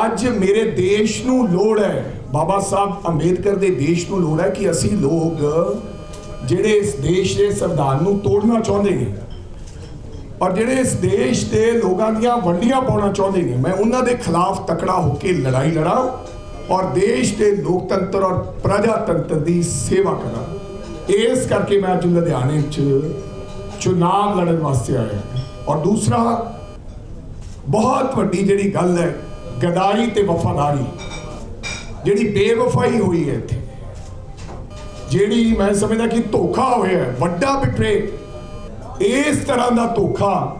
ਅੱਜ ਮੇਰੇ ਦੇਸ਼ ਨੂੰ ਲੋੜ ਹੈ, ਬਾਬਾ ਸਾਹਿਬ ਅੰਬੇਦਕਰ ਦੇ ਦੇਸ਼ ਨੂੰ ਲੋੜ ਹੈ ਕਿ ਅਸੀਂ ਲੋਕ ਜਿਹੜੇ ਇਸ ਦੇਸ਼ ਦੇ ਸੰਵਿਧਾਨ ਨੂੰ ਤੋੜਨਾ ਚਾਹੁੰਦੇ ਨੇ ਔਰ ਜਿਹੜੇ ਇਸ ਦੇਸ਼ ਦੇ ਲੋਕਾਂ ਦੀਆਂ ਵੰਡੀਆਂ ਪਾਉਣਾ ਚਾਹੁੰਦੇ ਨੇ, ਮੈਂ ਉਹਨਾਂ ਦੇ ਖਿਲਾਫ ਤਕੜਾ ਹੋ ਕੇ ਲੜਾਈ ਲੜਾਂ ਔਰ ਦੇਸ਼ ਦੇ ਲੋਕਤੰਤਰ ਔਰ ਪ੍ਰਜਾਤੰਤਰ ਦੀ ਸੇਵਾ ਕਰਾਂ। ਇਸ ਕਰਕੇ ਮੈਂ ਅੱਜ ਲੁਧਿਆਣੇ 'ਚ ਚੁਣਾਵ ਲੜਨ ਵਾਸਤੇ ਆਇਆ ਔਰ ਦੂਸਰਾ ਬਹੁਤ ਵੱਡੀ ਜਿਹੜੀ ਗੱਲ ਹੈ ਗਦਾਰੀ ਤੇ ਵਫਾਦਾਰੀ ਜਿਹੜੀ ਬੇਵਫਾਈ ਹੋਈ ਹੈ ਇੱਥੇ ਜਿਹੜੀ ਮੈਂ ਸਮਝਦਾ ਕਿ ਧੋਖਾ ਹੋਇਆ ਹੈ, ਵੱਡਾ ਬਿਟਰੇ ਇਸ ਤਰ੍ਹਾਂ ਦਾ ਧੋਖਾ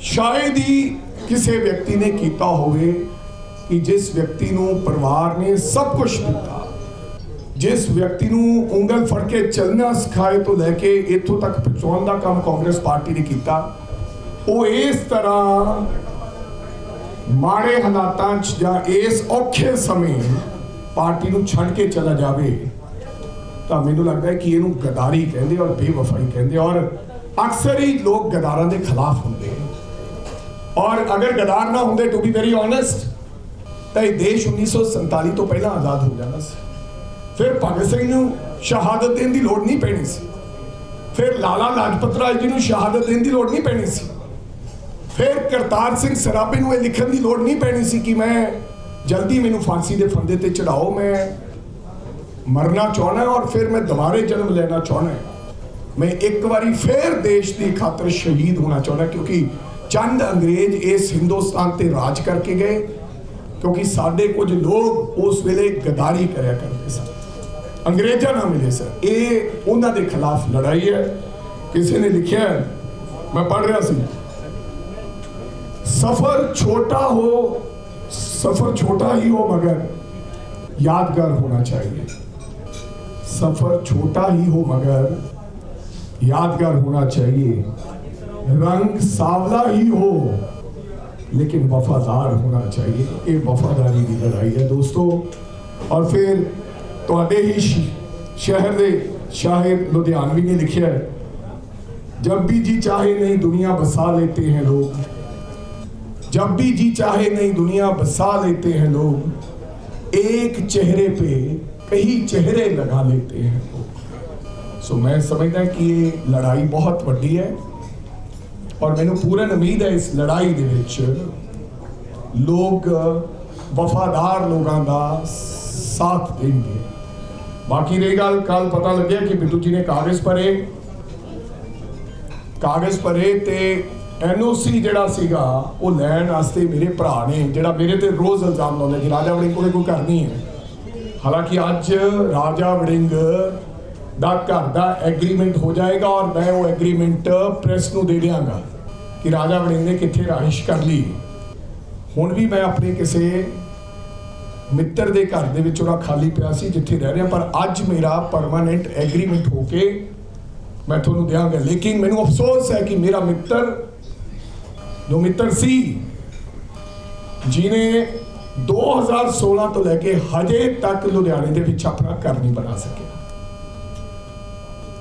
ਸ਼ਾਇਦ ਹੀ ਕਿਸੇ ਵਿਅਕਤੀ ਨੇ ਕੀਤਾ ਹੋਵੇ ਕਿ ਜਿਸ ਵਿਅਕਤੀ ਨੂੰ ਪਰਿਵਾਰ ਨੇ ਸਭ ਕੁਝ ਦਿੱਤਾ। ਜਿਸ ਵਿਅਕਤੀ ਨੂੰ ਉਂਗਲ ਫੜ ਕੇ ਚੱਲਣਾ ਸਿਖਾਏ ਤੋਂ ਲੈ ਕੇ ਇੱਥੋਂ ਤੱਕ ਪਹੁੰਚਾਉਣ ਦਾ ਕੰਮ ਕਾਂਗਰਸ ਪਾਰਟੀ ਨੇ ਕੀਤਾ, ਉਹ ਇਸ ਤਰ੍ਹਾਂ ਮਾੜੇ ਹਾਲਾਤਾਂ 'ਚ ਜਾਂ ਇਸ ਔਖੇ ਸਮੇਂ ਪਾਰਟੀ ਨੂੰ ਛੱਡ ਕੇ ਚਲਾ ਜਾਵੇ, ਤਾਂ ਮੈਨੂੰ ਲੱਗਦਾ ਹੈ ਕਿ ਇਹਨੂੰ ਗਦਾਰੀ ਕਹਿੰਦੇ ਔਰ ਬੇਵਫਾਈ ਕਹਿੰਦੇ ਔਰ ਅਕਸਰ ਹੀ ਲੋਕ ਗਦਾਰਾਂ ਦੇ ਖਿਲਾਫ ਹੁੰਦੇ ਔਰ ਅਗਰ ਗਦਾਰ ਨਾ ਹੁੰਦੇ ਟੂ ਬੀ ਵੈਰੀ ਓਨੈਸਟ ਤਾਂ ਇਹ ਦੇਸ਼ 1947 ਤੋਂ ਪਹਿਲਾਂ ਆਜ਼ਾਦ ਹੋ ਜਾਣਾ ਸੀ। ਫਿਰ ਭਗਤ ਸਿੰਘ ਨੂੰ ਸ਼ਹਾਦਤ ਦੇਣ ਦੀ ਲੋੜ ਨਹੀਂ ਪੈਣੀ ਸੀ। ਫਿਰ ਲਾਲਾ ਲਾਜਪਤ ਰਾਏ ਜੀ ਨੂੰ ਸ਼ਹਾਦਤ ਦੇਣ ਦੀ ਲੋੜ ਨਹੀਂ ਪੈਣੀ ਸੀ। ਫਿਰ ਕਰਤਾਰ ਸਿੰਘ ਸਰਾਭੇ ਨੂੰ ਇਹ ਲਿਖਣ ਦੀ ਲੋੜ ਨਹੀਂ ਪੈਣੀ ਸੀ ਕਿ ਮੈਂ ਜਲਦੀ ਮੈਨੂੰ ਫਾਂਸੀ ਦੇ ਫੰਦੇ ਤੇ ਚੜਾਓ ਮੈਂ ਮਰਨਾ ਚਾਹਣਾ ਔਰ ਫਿਰ ਮੈਂ ਦੁਬਾਰੇ ਜਨਮ ਲੈਣਾ ਚਾਹਣਾ ਮੈਂ ਇੱਕ ਵਾਰੀ ਫਿਰ ਦੇਸ਼ ਦੀ ਖਾਤਰ ਸ਼ਹੀਦ ਹੋਣਾ ਚਾਹਣਾ ਕਿਉਂਕਿ ਚੰਦ ਅੰਗਰੇਜ਼ ਇਸ ਹਿੰਦੁਸਤਾਨ ਤੇ ਰਾਜ ਕਰਕੇ ਗਏ, ਕਿਉਂਕਿ ਸਾਡੇ ਕੁਝ ਲੋਕ ਉਸ ਵੇਲੇ ਗਦਾਰੀ ਕਰਿਆ ਕਰਦੇ ਸਨ। ਅੰਗਰੇਜ਼ਾਂ ਨਾਲ ਮਿਲੇ ਸਨ ਇਹ ਉਹਨਾਂ ਦੇ ਖਿਲਾਫ ਲੜਾਈ ਹੈ ਕਿਸੇ ਨੇ ਲਿਖਿਆ ਹੈ, ਮੈਂ ਪੜ੍ਹ ਰਿਹਾ ਸੀ सफर छोटा हो सफर छोटा ही हो मगर यादगार होना चाहिए सफर छोटा ही हो मगर यादगार होना चाहिए रंग सावला ही हो लेकिन वफादार होना चाहिए ये वफादारी की लड़ाई है दोस्तों और फिर ਤੁਹਾਡੇ ਹੀ ਸ਼- ਸ਼ਹਿਰ ਦੇ ਸ਼ਾਇਰ ਲੁਧਿਆਣਵੀ ਨੇ ਲਿਖਿਆ ਹੈ जब भी जी चाहे नहीं दुनिया बसा लेते हैं लोग जब भी जी चाहे नहीं दुनिया बसा लेते हैं लोग एक चेहरे पे कई चेहरे लगा लेते हैं लोग सो मैं समझदा कि ये लड़ाई बहुत ਵੱਡੀ ਹੈ ਔਰ ਮੈਨੂੰ ਪੂਰਨ ਉਮੀਦ ਹੈ ਇਸ ਲੜਾਈ ਦੇ ਵਿੱਚ ਲੋਕ ਵਫਾਦਾਰ ਲੋਕਾਂ ਦਾ ਸਾਥ ਦੇਣਗੇ ਬਾਕੀ ਰਹੀ ਗੱਲ ਕੱਲ ਪਤਾ ਲੱਗਿਆ ਕਿ ਬਿੱਟੂ ਜੀ ਨੇ ਕਾਗਜ਼ ਭਰੇ। ਕਾਗਜ਼ ਭਰੇ ਤੇ ਐਨਓਸੀ ਜਿਹੜਾ ਸੀਗਾ, ਉਹ ਲੈਣ ਵਾਸਤੇ ਮੇਰੇ ਭਰਾ ਨੇ, ਜਿਹੜਾ ਮੇਰੇ ਤੇ ਰੋਜ਼ ਇਲਜ਼ਾਮ ਲਾਉਂਦਾ ਕਿ ਰਾਜਾ ਵੜਿੰਗ ਕੋਲੇ ਕੋਈ ਘਰ ਨਹੀਂ ਹੈ। ਹਾਲਾਂਕਿ ਅੱਜ ਰਾਜਾ ਵੜਿੰਗ ਦਾ ਘਰ ਦਾ ਐਗਰੀਮੈਂਟ ਹੋ ਜਾਏਗਾ ਔਰ ਮੈਂ ਉਹ ਐਗਰੀਮੈਂਟ ਪ੍ਰੈਸ ਨੂੰ ਦੇ ਦਿਆਂਗਾ ਕਿ ਰਾਜਾ ਵੜਿੰਗ ਨੇ ਕਿੱਥੇ ਰਾਇਸ਼ ਕਰ ਲਈ। ਹੁਣ ਵੀ ਮੈਂ ਆਪਣੇ ਕਿਸੇ ਮਿੱਤਰ ਦੇ ਘਰ ਦੇ ਵਿੱਚ ਉਹਦਾ ਖਾਲੀ ਪਿਆ ਸੀ, ਜਿੱਥੇ ਰਹਿ ਰਿਹਾ, ਪਰ ਅੱਜ ਮੇਰਾ ਪਰਮਾਨੈਂਟ ਐਗਰੀਮੈਂਟ ਹੋ ਕੇ ਮੈਂ ਤੁਹਾਨੂੰ ਦਿਆਂਗਾ। ਲੇਕਿਨ ਮੈਨੂੰ ਅਫਸੋਸ ਹੈ ਕਿ ਮੇਰਾ ਮਿੱਤਰ, ਜੋ ਮਿੱਤਰ ਸੀ ਜਿਨੇ 2016 ਤੋਂ ਲੈ ਕੇ ਹਜੇ ਤੱਕ ਲੁਧਿਆਣੇ ਦੇ ਵਿੱਚ ਆਪਣਾ ਘਰ ਨਹੀਂ ਬਣਾ ਸਕਿਆ।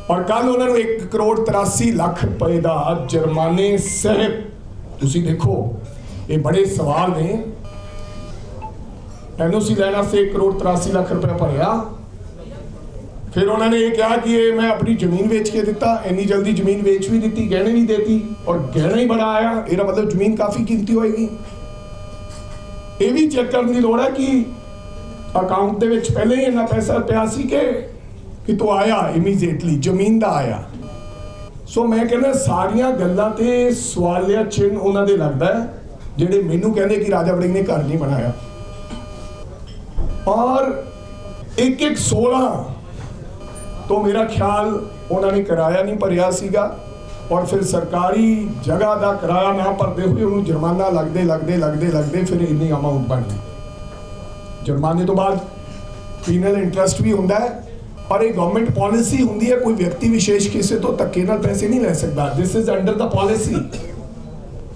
ਔਰ ਕੱਲ ਉਹਨਾਂ ਨੂੰ 1 ਕਰੋੜ 83 ਲੱਖ ਰੁਪਏ ਦਾ ਜੁਰਮਾਨੇ ਸਹਿਤ ਤੁਸੀਂ ਦੇਖੋ, ਇਹ ਬੜੇ ਸਵਾਲ ਨੇ। ਐਨਓਸੀ ਲੈਣ ਵਾਸਤੇ 1 ਕਰੋੜ 83 ਲੱਖ ਰੁਪਏ ਭਰਿਆ। ਫਿਰ ਉਹਨਾਂ ਨੇ ਇਹ ਕਿਹਾ ਕਿ ਇਹ ਮੈਂ ਆਪਣੀ ਜ਼ਮੀਨ ਵੇਚ ਕੇ ਦਿੱਤਾ, ਇੰਨੀ ਜਲਦੀ ਜ਼ਮੀਨ ਵੇਚ ਵੀ ਦਿੱਤੀ, ਗਹਿਣੇ ਵੀ ਦੇਤੀ ਔਰ ਗਹਿਣਾ ਹੀ ਬੜਾ ਆਇਆ। ਇਹਦਾ ਮਤਲਬ ਜ਼ਮੀਨ ਕਾਫੀ ਕੀਮਤੀ ਹੋਏਗੀ। ਇਹ ਵੀ ਚੈੱਕ ਕਰਨ ਦੀ ਲੋੜ ਹੈ ਕਿ ਅਕਾਊਂਟ ਦੇ ਵਿੱਚ ਪਹਿਲੇ ਹੀ ਇੰਨਾ ਪੈਸਾ ਪਿਆ ਸੀ ਕਿ ਕਿ ਤੋ ਆਇਆ ਇਮੀਡੀਏਟਲੀ ਜ਼ਮੀਨ ਦਾ ਆਇਆ। ਸੋ ਮੈਂ ਕਹਿੰਦਾ ਸਾਰੀਆਂ ਗੱਲਾਂ ਤੇ ਸਵਾਲਿਆ ਚਿੰਨ ਉਹਨਾਂ ਦੇ ਲੱਗਦਾ ਜਿਹੜੇ ਮੈਨੂੰ ਕਹਿੰਦੇ ਕਿ ਰਾਜਾ ਵੜਿੰਗ ਨੇ ਘਰ ਨਹੀਂ ਬਣਾਇਆ। ਔਰ ਇੱਕ ਇੱਕ 16 ਤੋਂ ਮੇਰਾ ਖਿਆਲ ਉਹਨਾਂ ਨੇ ਕਿਰਾਇਆ ਨਹੀਂ, ਭਰਿਆ ਸੀਗਾ। ਔਰ ਫਿਰ ਸਰਕਾਰੀ ਜਗ੍ਹਾ ਦਾ ਕਿਰਾਇਆ ਨਾ ਭਰਦੇ ਹੋਏ ਉਹਨੂੰ ਜੁਰਮਾਨਾ ਲੱਗਦੇ ਲੱਗਦੇ ਲੱਗਦੇ ਲੱਗਦੇ ਫਿਰ ਇੰਨੀ ਅਮਾਉਂਟ ਬਣ ਗਈ। ਜੁਰਮਾਨੇ ਤੋਂ ਬਾਅਦ ਪੀਨਲ ਇੰਟਰਸਟ ਵੀ ਹੁੰਦਾ ਹੈ, ਪਰ ਇਹ ਗਵਰਨਮੈਂਟ ਪਾਲਿਸੀ ਹੁੰਦੀ ਹੈ, ਕੋਈ ਵਿਅਕਤੀ ਵਿਸ਼ੇਸ਼ ਕਿਸੇ ਤੋਂ ਧੱਕੇ ਨਾਲ ਪੈਸੇ ਨਹੀਂ ਲੈ ਸਕਦਾ। This is under the policy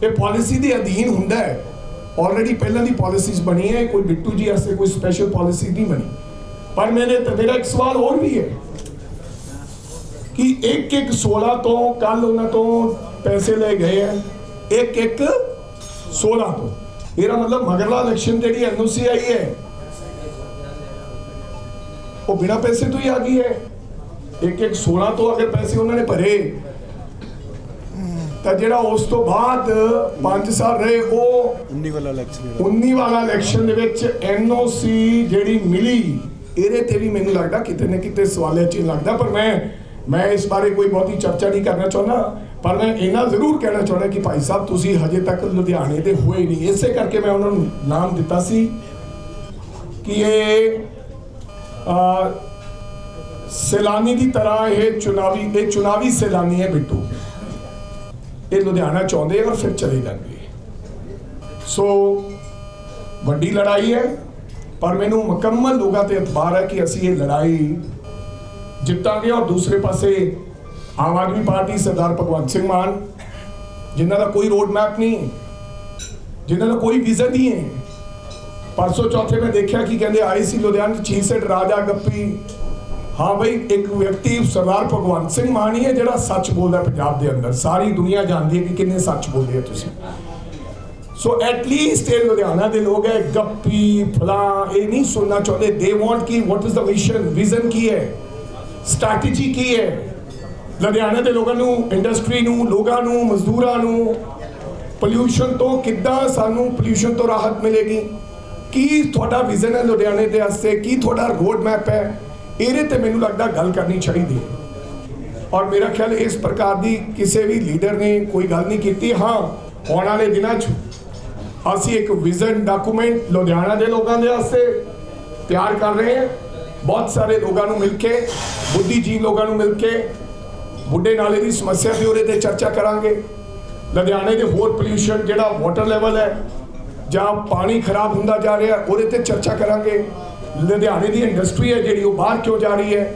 ਇਹ ਪਾਲਿਸੀ ਦੇ ਅਧੀਨ ਹੁੰਦਾ ਹੈ। ਆਲਰੇਡੀ ਪਹਿਲਾਂ ਦੀ ਪਾਲਿਸੀਜ਼ ਬਣੀ ਹੈ, ਕੋਈ ਬਿੱਟੂ ਜੀ ਵਾਸਤੇ ਕੋਈ ਸਪੈਸ਼ਲ ਪਾਲਿਸੀ ਨਹੀਂ ਬਣੀ। ਪਰ ਮੇਰੇ ਮੇਰਾ ਇੱਕ ਸਵਾਲ ਹੋਰ ਵੀ ਹੈ ਕਿ ਇੱਕ ਇੱਕ 16 ਤੋਂ ਕੱਲ ਉਹਨਾਂ ਤੋਂ ਪੈਸੇ ਲੈ ਗਏ ਹੈ ਇੱਕ ਇੱਕ 16 ਤੋਂ। ਇਹਦਾ ਮਤਲਬ ਮਗਰਲਾ ਇਲੈਕਸ਼ਨ ਜਿਹੜੀ ਐਨਓਸੀ ਆਈ ਹੈ, ਉਹ ਬਿਨਾ ਪੈਸੇ ਤੋਂ ਹੀ ਆ ਗਈ ਹੈ। ਇੱਕ ਇੱਕ 16 ਤੋਂ ਅਗਰ ਪੈਸੇ ਉਹਨਾਂ ਨੇ ਭਰੇ ਤਾਂ ਜਿਹੜਾ ਉਸ ਤੋਂ ਬਾਅਦ 5 ਸਾਲ ਰਹੇ ਉਹ 19 ਵਾਲਾ ਇਲੈਕਸ਼ਨ ਜਿਹੜਾ। 19 ਵਾਲਾ ਇਲੈਕਸ਼ਨ ਦੇ ਵਿੱਚ ਐਨਓਸੀ ਜਿਹੜੀ ਮਿਲੀ ਇਹਦੇ ਤੇ ਵੀ ਮੈਨੂੰ ਲੱਗਦਾ ਕਿਤੇ ਨਾ ਕਿਤੇ ਸਵਾਲਿਆ ਚਿੰਨ੍ਹ ਲੱਗਦਾ ਪਰ ਮੈਂ ਮੈਂ ਇਸ ਬਾਰੇ ਕੋਈ ਬਹੁਤੀ ਚਰਚਾ ਨਹੀਂ ਕਰਨਾ ਚਾਹੁੰਦਾ ਪਰ ਮੈਂ ਇਹਨਾਂ ਜ਼ਰੂਰ ਕਹਿਣਾ ਚਾਹੁੰਦਾ ਕਿ ਭਾਈ ਸਾਹਿਬ ਤੁਸੀਂ ਹਜੇ ਤੱਕ ਲੁਧਿਆਣੇ ਦੇ ਹੋਏ ਨਹੀਂ। ਇਸੇ ਕਰਕੇ ਮੈਂ ਉਹਨਾਂ ਨੂੰ ਨਾਮ ਦਿੱਤਾ ਸੀ ਕਿ ਇਹ ਸੈਲਾਨੀ ਦੀ ਤਰ੍ਹਾਂ ਇਹ ਚੁਣਾਵੀ ਇਹ ਚੁਣਾਵੀ ਸੈਲਾਨੀ ਹੈ ਬਿੱਟੂ। ਇਹ ਲੁਧਿਆਣਾ ਚਾਹੁੰਦੇ ਔਰ ਫਿਰ ਚਲੇ ਜਾਂਦੇ ਸੋ ਵੱਡੀ ਲੜਾਈ ਹੈ, ਪਰ ਮੈਨੂੰ ਮੁਕੰਮਲ ਲੋਕਾਂ ਤੇ ਇਤਬਾਰ ਹੈ ਕਿ ਅਸੀਂ ਇਹ ਲੜਾਈ ਜਿੱਤਾਂਗੇ ਔਰ ਦੂਸਰੇ ਪਾਸੇ ਆਮ ਆਦਮੀ ਪਾਰਟੀ ਸਰਦਾਰ ਭਗਵੰਤ ਸਿੰਘ ਮਾਨ, ਜਿਨ੍ਹਾਂ ਦਾ ਕੋਈ ਰੋਡ ਮੈਪ ਨਹੀਂ ਹੈ ਜਿਨ੍ਹਾਂ ਦਾ ਕੋਈ ਵਿਜ਼ਨ ਨਹੀਂ ਹੈ। ਪਰਸੋਂ ਚੌਥੇ ਮੈਂ ਦੇਖਿਆ ਕਿ ਕਹਿੰਦੇ ਆਈ ਸੀ ਲੁਧਿਆਣਾ ਚ ਚੀਫ ਸੈਟ ਰਾਜਾ ਗੱਪੀ ਹਾਂ ਬਈ, ਇੱਕ ਵਿਅਕਤੀ ਸਰਦਾਰ ਭਗਵੰਤ ਸਿੰਘ ਮਾਨ ਹੈ ਜਿਹੜਾ ਸੱਚ ਬੋਲਦਾ ਪੰਜਾਬ ਦੇ ਅੰਦਰ। ਸਾਰੀ ਦੁਨੀਆ ਜਾਣਦੀ ਹੈ ਕਿ ਕਿੰਨੇ ਸੱਚ ਬੋਲਦੇ ਆ ਤੁਸੀਂ। ਸੋ ਐਟ ਲੀਸਟ ਇਹ ਲੁਧਿਆਣਾ ਦੇ ਲੋਕ ਹੈ, ਗੱਪੀ, ਫਲਾਂ, ਇਹ ਨਹੀਂ ਸੁਣਨਾ ਚਾਹੁੰਦੇ। They want Ki what is the vision vision ਕੀ ਹੈ? ਸਟ੍ਰੈਟਜੀ ਕੀ ਹੈ? ਲੁਧਿਆਣਾ ਦੇ ਲੋਕਾਂ ਨੂੰ ਇੰਡਸਟਰੀ ਨੂੰ, ਲੋਕਾਂ ਨੂੰ, ਮਜ਼ਦੂਰਾਂ ਨੂੰ ਪੋਲਿਊਸ਼ਨ ਤੋਂ ਕਿੱਦਾਂ ਸਾਨੂੰ ਪੋਲਿਊਸ਼ਨ ਤੋਂ ਰਾਹਤ ਮਿਲੇਗੀ? ਕੀ ਤੁਹਾਡਾ ਵਿਜ਼ਨ ਹੈ ਲੁਧਿਆਣੇ ਦੇ ਵਾਸਤੇ? ਕੀ ਤੁਹਾਡਾ ਰੋਡ ਮੈਪ ਹੈ? ਇਹਦੇ ਤੇ ਮੈਨੂੰ ਲੱਗਦਾ ਗੱਲ ਕਰਨੀ ਚਾਹੀਦੀ ਹੈ ਔਰ ਮੇਰਾ ਖਿਆਲ ਇਸ ਪ੍ਰਕਾਰ ਦੀ ਕਿਸੇ ਵੀ ਲੀਡਰ ਨੇ ਕੋਈ ਗੱਲ ਨਹੀਂ ਕੀਤੀ। ਹਾਂ, ਆਉਣ ਵਾਲੇ ਦਿਨਾਂ 'ਚ ਅਸੀਂ ਇੱਕ ਵਿਜ਼ਨ ਡਾਕੂਮੈਂਟ ਲੁਧਿਆਣਾ ਦੇ ਲੋਕਾਂ ਦੇ ਵਾਸਤੇ ਤਿਆਰ ਕਰ ਰਹੇ ਹਾਂ। ਬਹੁਤ ਸਾਰੇ ਲੋਕਾਂ ਨੂੰ ਮਿਲ ਕੇ, ਬੁੱਧੀਜੀਵ ਲੋਕਾਂ ਨੂੰ ਮਿਲ ਕੇ, ਬੁੱਢੇ ਨਾਲੇ ਦੀ ਸਮੱਸਿਆ ਤੇ ਉਹਦੇ ਤੇ ਚਰਚਾ ਕਰਾਂਗੇ। ਲੁਧਿਆਣੇ ਦੇ ਹੋਰ ਪੋਲਿਊਸ਼ਨ ਜਿਹੜਾ ਵਾਟਰ ਲੈਵਲ ਹੈ ਜਾਂ ਪਾਣੀ ਖਰਾਬ ਹੁੰਦਾ ਜਾ ਰਿਹਾ, ਉਹਦੇ ਤੇ ਚਰਚਾ ਕਰਾਂਗੇ। ਲੁਧਿਆਣੇ ਦੀ ਇੰਡਸਟਰੀ ਹੈ ਜਿਹੜੀ ਉਹ ਬਾਹਰ ਕਿਉਂ ਜਾ ਰਹੀ ਹੈ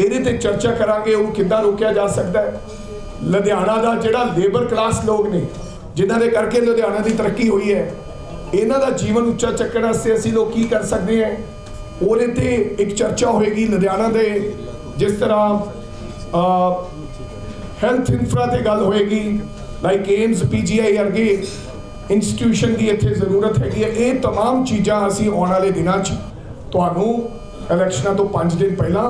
ਇਹਦੇ ਤੇ ਚਰਚਾ ਕਰਾਂਗੇ ਉਹਨੂੰ ਕਿੱਦਾਂ ਰੋਕਿਆ ਜਾ ਸਕਦਾ ਹੈ ਲੁਧਿਆਣਾ ਦਾ ਜਿਹੜਾ ਲੇਬਰ ਕਲਾਸ ਲੋਕ ਨੇ ਜਿਨ੍ਹਾਂ ਦੇ ਕਰਕੇ ਲੁਧਿਆਣਾ ਦੀ ਤਰੱਕੀ ਹੋਈ ਹੈ ਇਹਨਾਂ ਦਾ ਜੀਵਨ ਉੱਚਾ ਚੱਕਣ ਵਾਸਤੇ ਅਸੀਂ ਲੋਕ ਕੀ ਕਰ ਸਕਦੇ ਹਾਂ ਉਹਦੇ ਤੇ ਇੱਕ ਚਰਚਾ ਹੋਏਗੀ ਲੁਧਿਆਣਾ ਦੇ ਜਿਸ ਤਰ੍ਹਾਂ ਹੈਲਥ ਇਨਫਰਾ ਤੇ ਗੱਲ ਹੋਏਗੀ ਲਾਈਕ ਏਮਸ ਪੀਜੀਆਈ ਵਰਗੇ ਇੰਸਟੀਟਿਊਸ਼ਨ ਦੀ ਇੱਥੇ ਜ਼ਰੂਰਤ ਹੈਗੀ ਹੈ ਇਹ तमाम ਚੀਜ਼ਾਂ ਅਸੀਂ ਆਉਣ ਵਾਲੇ ਦਿਨਾਂ 'ਚ ਤੁਹਾਨੂੰ ਇਲੈਕਸ਼ਨਾਂ ਤੋਂ 5 ਦਿਨ ਪਹਿਲਾਂ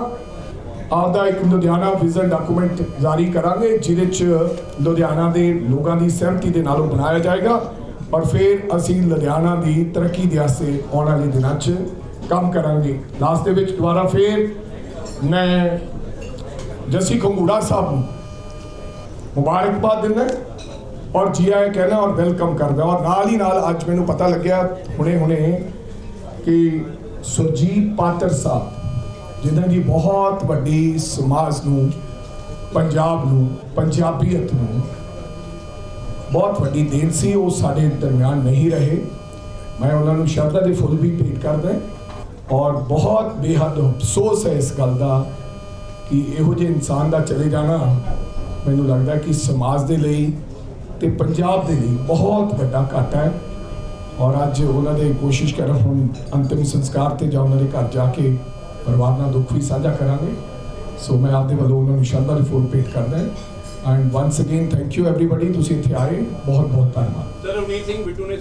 ਆਪਦਾ ਇੱਕ ਲੁਧਿਆਣਾ ਵਿਜ਼ਨ ਡਾਕੂਮੈਂਟ ਜਾਰੀ ਕਰਾਂਗੇ, ਜਿਹਦੇ 'ਚ ਲੁਧਿਆਣਾ ਦੇ ਲੋਕਾਂ ਦੀ ਸਹਿਮਤੀ ਦੇ ਨਾਲ ਉਹ ਬਣਾਇਆ ਜਾਏਗਾ ਔਰ ਫਿਰ ਅਸੀਂ ਲੁਧਿਆਣਾ ਦੀ ਤਰੱਕੀ ਦੇ ਵਾਸਤੇ ਆਉਣ ਵਾਲੇ ਦਿਨਾਂ 'ਚ ਕੰਮ ਕਰਾਂਗੇ। ਲਾਸਟ ਦੇ ਵਿੱਚ ਦੁਬਾਰਾ ਫਿਰ ਮੈਂ ਜੱਸੀ ਖੰਗੂੜਾ ਸਾਹਿਬ ਨੂੰ ਮੁਬਾਰਕਬਾਦ ਦਿੰਦਾ ਔਰ ਜੀ ਆਇਆਂ ਕਹਿਣਾ ਔਰ ਵੈਲਕਮ ਕਰਦਾ ਔਰ ਨਾਲ ਹੀ ਨਾਲ ਅੱਜ ਮੈਨੂੰ ਪਤਾ ਲੱਗਿਆ ਹੁਣੇ ਹੁਣੇ ਕਿ ਸੁਰਜੀਤ ਪਾਤਰ ਸਾਹਿਬ, ਜਿਨ੍ਹਾਂ ਦੀ ਬਹੁਤ ਵੱਡੀ ਸਮਾਜ ਨੂੰ, ਪੰਜਾਬ ਨੂੰ, ਪੰਜਾਬੀਅਤ ਨੂੰ ਬਹੁਤ ਵੱਡੀ ਦੇਣ ਸੀ, ਉਹ ਸਾਡੇ ਦਰਮਿਆਨ ਨਹੀਂ ਰਹੇ। ਮੈਂ ਉਹਨਾਂ ਨੂੰ ਸ਼ਰਧਾ ਦੇ ਫੁੱਲ ਵੀ ਭੇਟ ਕਰਦਾ ਔਰ ਬਹੁਤ ਬੇਹੱਦ ਅਫਸੋਸ ਹੈ ਇਸ ਗੱਲ ਦਾ ਕਿ ਇਹੋ ਜਿਹੇ ਇਨਸਾਨ ਦਾ ਚਲੇ ਜਾਣਾ ਮੈਨੂੰ ਲੱਗਦਾ ਕਿ ਸਮਾਜ ਦੇ ਲਈ ਤੇ ਪੰਜਾਬ ਦੇ ਲਈ ਬਹੁਤ ਵੱਡਾ ਘਾਟਾ ਹੈ। ਔਰ ਅੱਜ ਉਹਨਾਂ ਦੇ ਕੋਸ਼ਿਸ਼ ਕਰ ਹੁਣ ਅੰਤਿਮ ਸੰਸਕਾਰ ਤੇ ਜਾਂ ਉਹਨਾਂ ਦੇ ਘਰ ਜਾ ਕੇ ਪਰਿਵਾਰ ਨਾਲ ਦੁੱਖ ਵੀ ਸਾਂਝਾ ਕਰਾਂਗੇ। ਸੋ ਮੈਂ ਆਪਦੇ ਵੱਲੋਂ ਉਹਨਾਂ ਨੂੰ ਸ਼ਰਧਾ ਦੇ ਫੁੱਲ ਭੇਟ ਕਰਦਾ and once again thank you everybody ਤੁਸੀਂ ਇੱਥੇ ਆਏ। ਬਹੁਤ ਬਹੁਤ ਧੰਨਵਾਦ। ਸਰ ਰਵਨੀਤ ਸਿੰਘ ਬਿੱਟੂ ਨੇ